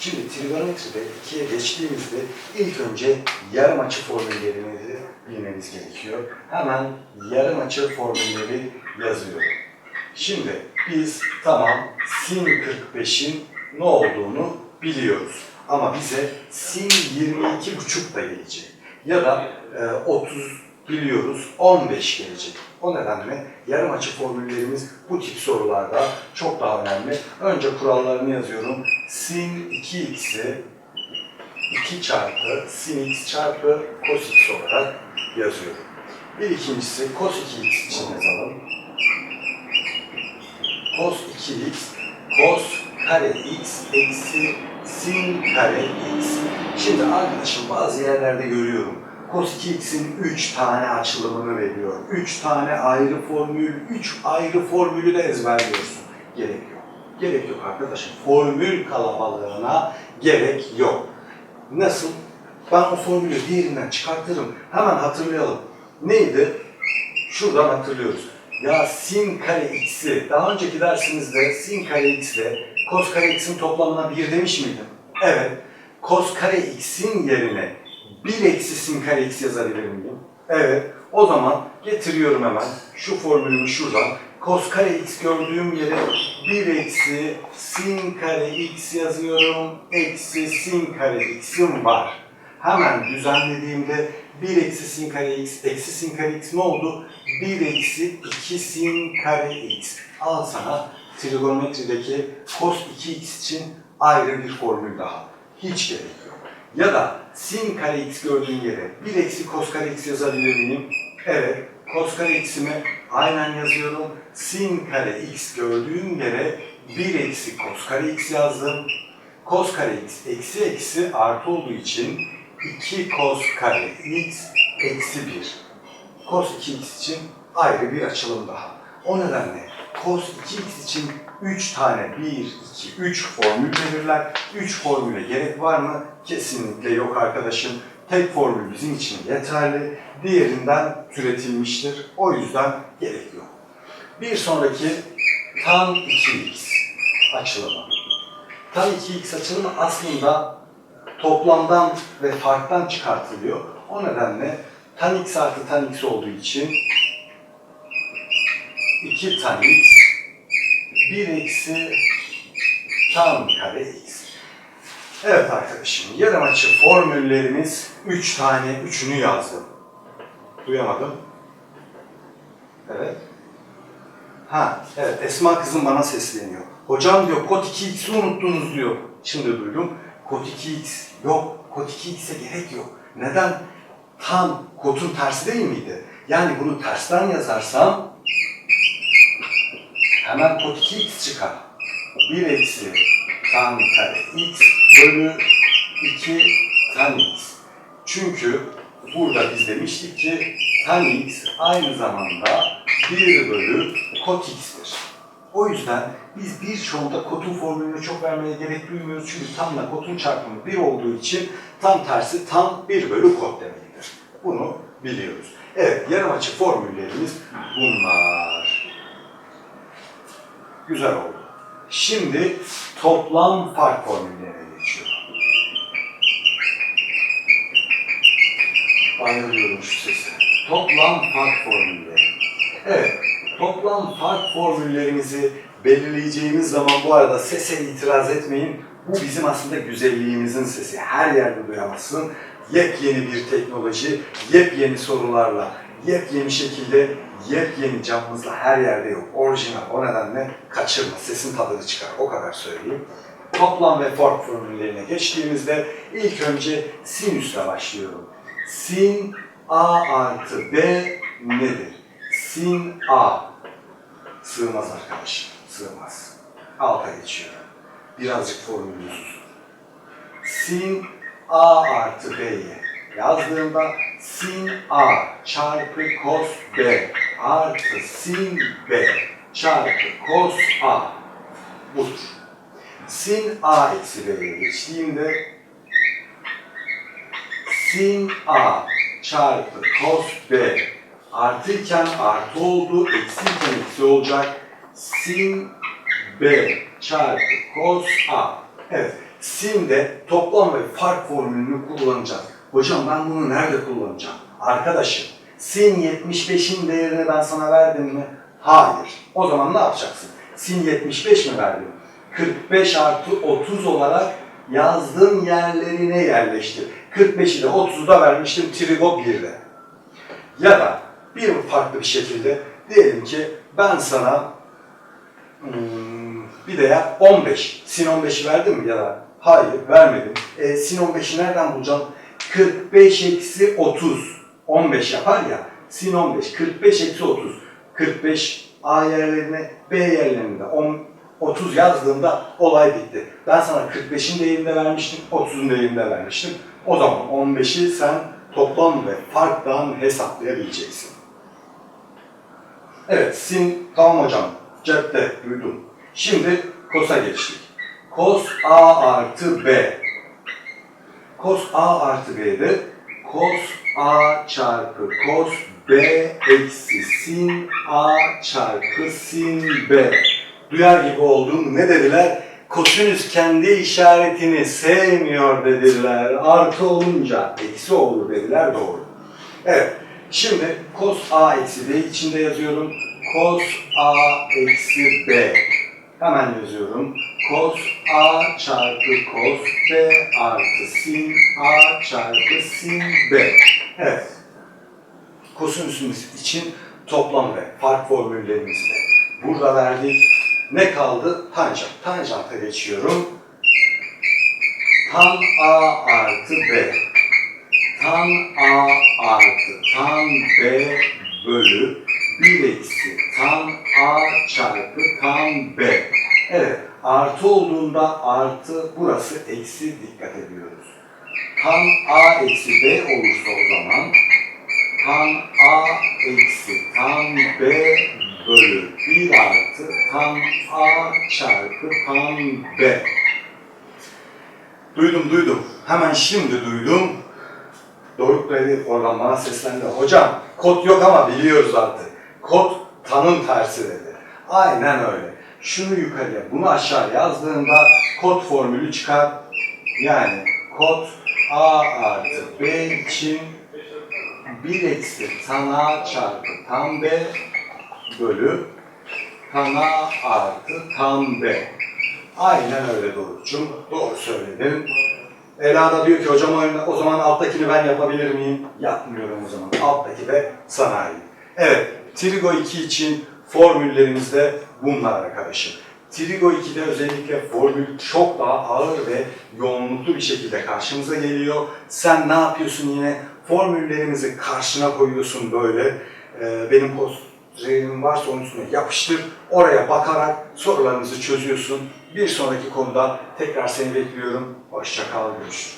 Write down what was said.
Şimdi trigonometride ikiye geçtiğimizde ilk önce yarım açı formüllerini bilmemiz gerekiyor. Hemen yarım açı formülleri yazıyorum. Şimdi biz tamam sin 45'in ne olduğunu biliyoruz. Ama bize sin 22,5 da gelecek. Ya da e, 30 biliyoruz 15 gelecek. O nedenle yarım açı formüllerimiz bu tip sorularda çok daha önemli. Önce kurallarını yazıyorum. Sin 2x'i 2 çarpı sin x çarpı cos x olarak yazıyorum. Bir ikincisi cos 2x için yazalım. Cos 2x cos kare x eksi sin kare x. Şimdi arkadaşım bazı yerlerde görüyorum. Cos 2x'in 3 tane açılımını veriyor. 3 tane ayrı formül, 3 ayrı formülü de ezberliyorsun. Gerek yok. Gerek yok arkadaşım. Formül kalabalığına gerek yok. Nasıl? Ben o formülü diğerinden çıkartırım. Hemen hatırlayalım. Neydi? Şuradan hatırlıyoruz. Ya sin kare x'i, daha önceki dersimizde sin kare x ile cos kare x'in toplamına 1 demiş miydim? Evet. Cos kare x'in yerine 1 eksi sin kare x yazabilir miyim? Evet. O zaman getiriyorum hemen şu formülümü şuradan. Cos kare x gördüğüm yere 1 eksi sin kare x yazıyorum. Eksi sin kare x'im var. Hemen düzenlediğimde 1 eksi sin kare x, eksi sin kare x ne oldu? 1 eksi 2 sin kare x. Al sana trigonometrideki cos 2x için ayrı bir formül daha. Hiç gerek yok. Ya da sin kare x gördüğün yere 1 eksi cos kare x yazabilir miyim? Evet. Cos kare x'imi aynen yazıyorum. Sin kare x gördüğüm yere 1 eksi cos kare x yazdım. Cos kare x eksi eksi artı olduğu için 2 cos kare x eksi 1. Cos 2x için ayrı bir açılım daha. O nedenle cos 2x için 3 tane 1, 2, 3 formül verirler. 3 formüle gerek var mı? Kesinlikle yok arkadaşım. Tek formül bizim için yeterli. Diğerinden türetilmiştir. O yüzden gerek yok. Bir sonraki tan 2x açılımı. Tan 2x açılımı aslında toplamdan ve farktan çıkartılıyor. O nedenle tan x artı tan x olduğu için 2 tan x 1 eksi tan kare x. Evet arkadaşım, yarım açı formüllerimiz 3 tane, 3'ünü yazdım. Duyamadım. Evet. Ha, evet Esma kızım bana sesleniyor. Hocam diyor kod 2x'i unuttunuz diyor. Şimdi duydum. Kod 2x yok. Kod 2x'e gerek yok. Neden? Tam kodun tersi değil miydi? Yani bunu tersten yazarsam hemen kod 2x çıkar. 1 eksi tan kare x bölü 2 tan x. Çünkü burada biz demiştik ki tan x aynı zamanda 1 bölü kot x'tir. O yüzden biz birçoğunda kotun formülünü çok vermeye gerek duymuyoruz. Çünkü tamla kotun çarpımı 1 olduğu için tam tersi tam 1 bölü kot demektir. Bunu biliyoruz. Evet, yarım açı formüllerimiz bunlar. Güzel oldu. Şimdi toplam fark formüllerine geçiyorum. Bayılıyorum şu sese. Toplam fark formülleri. Evet, toplam fark formüllerimizi belirleyeceğimiz zaman bu arada sese itiraz etmeyin. Bu bizim aslında güzelliğimizin sesi. Her yerde duyamazsın. Yepyeni bir teknoloji, yepyeni sorularla, yepyeni şekilde, yepyeni camımızla her yerde yok. Orijinal. O nedenle kaçırma. Sesin tadını çıkar. O kadar söyleyeyim. Toplam ve fark formüllerine geçtiğimizde ilk önce sinüsle başlıyorum. Sin A artı B nedir? Sin A. Sığmaz arkadaşım, sığmaz. Alta geçiyorum. Birazcık formülümüz. Sin A artı B'ye yazdığımda sin A çarpı cos B artı sin B çarpı cos A budur. Sin A eksi B'ye geçtiğimde sin A çarpı cos B artıyken artı oldu, eksiyken eksi olacak. Sin B çarpı cos A. Evet, Sin'de toplam ve fark formülünü kullanacağız. Hocam ben bunu nerede kullanacağım? Arkadaşım, sin 75'in değerini ben sana verdim mi? Hayır. O zaman ne yapacaksın? Sin 75 mi verdim? 45 artı 30 olarak yazdığım yerlerine yerleştir. 45'i de 30'u da vermiştim trigo 1'de. Ya da bir farklı bir şekilde diyelim ki ben sana hmm, bir de ya 15. Sin 15'i verdim mi ya da hayır vermedim. E, sin 15'i nereden bulacağım? 45 eksi 30. 15 yapar ya. Sin 15. 45 eksi 30. 45 A yerlerine B yerlerine 10, 30 yazdığımda olay bitti. Ben sana 45'in değerinde vermiştim, 30'un değerinde vermiştim. O zaman 15'i sen toplam ve farktan hesaplayabileceksin. Evet, sin tamam hocam. Cepte duydum. Şimdi kosa geçtik. Kos A artı B. Kos A artı B'de kos A çarpı kos B eksi sin A çarpı sin B. Duyar gibi oldum. Ne dediler? Kosinüs kendi işaretini sevmiyor dediler. Artı olunca eksi olur dediler. Doğru. Evet. Şimdi cos A eksi B içinde yazıyorum. Cos A eksi B. Hemen yazıyorum. Cos A çarpı cos B artı sin A çarpı sin B. Evet. Kosinüsümüz için toplam ve fark formüllerimizi de burada verdik. Ne kaldı? Tanjant. Tanjanta geçiyorum. Tan A artı B. Tan A artı tan B bölü 1 eksi tan A çarpı tan B. Evet, artı olduğunda artı, burası eksi dikkat ediyoruz. Tan A eksi B olursa o zaman tan A eksi tan B bölü 1 artı tan A çarpı tan B. Duydum duydum. Hemen şimdi duydum. Doruk Bey oradan bana seslendi. Hocam kod yok ama biliyoruz artık. Kod tanın tersi dedi. Aynen öyle. Şunu yukarıya, bunu aşağı yazdığında kod formülü çıkar. Yani kod A artı B için 1 eksi tan A çarpı tan B bölü tan A artı tan B. Aynen öyle Doruk'cum. Doğru söyledin. Ela da diyor ki hocam o- zaman alttakini ben yapabilir miyim? Yapmıyorum o zaman. Alttaki de sana ait. Evet, Trigo 2 için formüllerimiz de bunlar arkadaşım. Trigo 2'de özellikle formül çok daha ağır ve yoğunluklu bir şekilde karşımıza geliyor. Sen ne yapıyorsun yine? Formüllerimizi karşına koyuyorsun böyle. Ee, benim postreğim varsa onun üstüne yapıştır. Oraya bakarak sorularımızı çözüyorsun. Bir sonraki konuda tekrar seni bekliyorum. Hoşça kal, görüşürüz.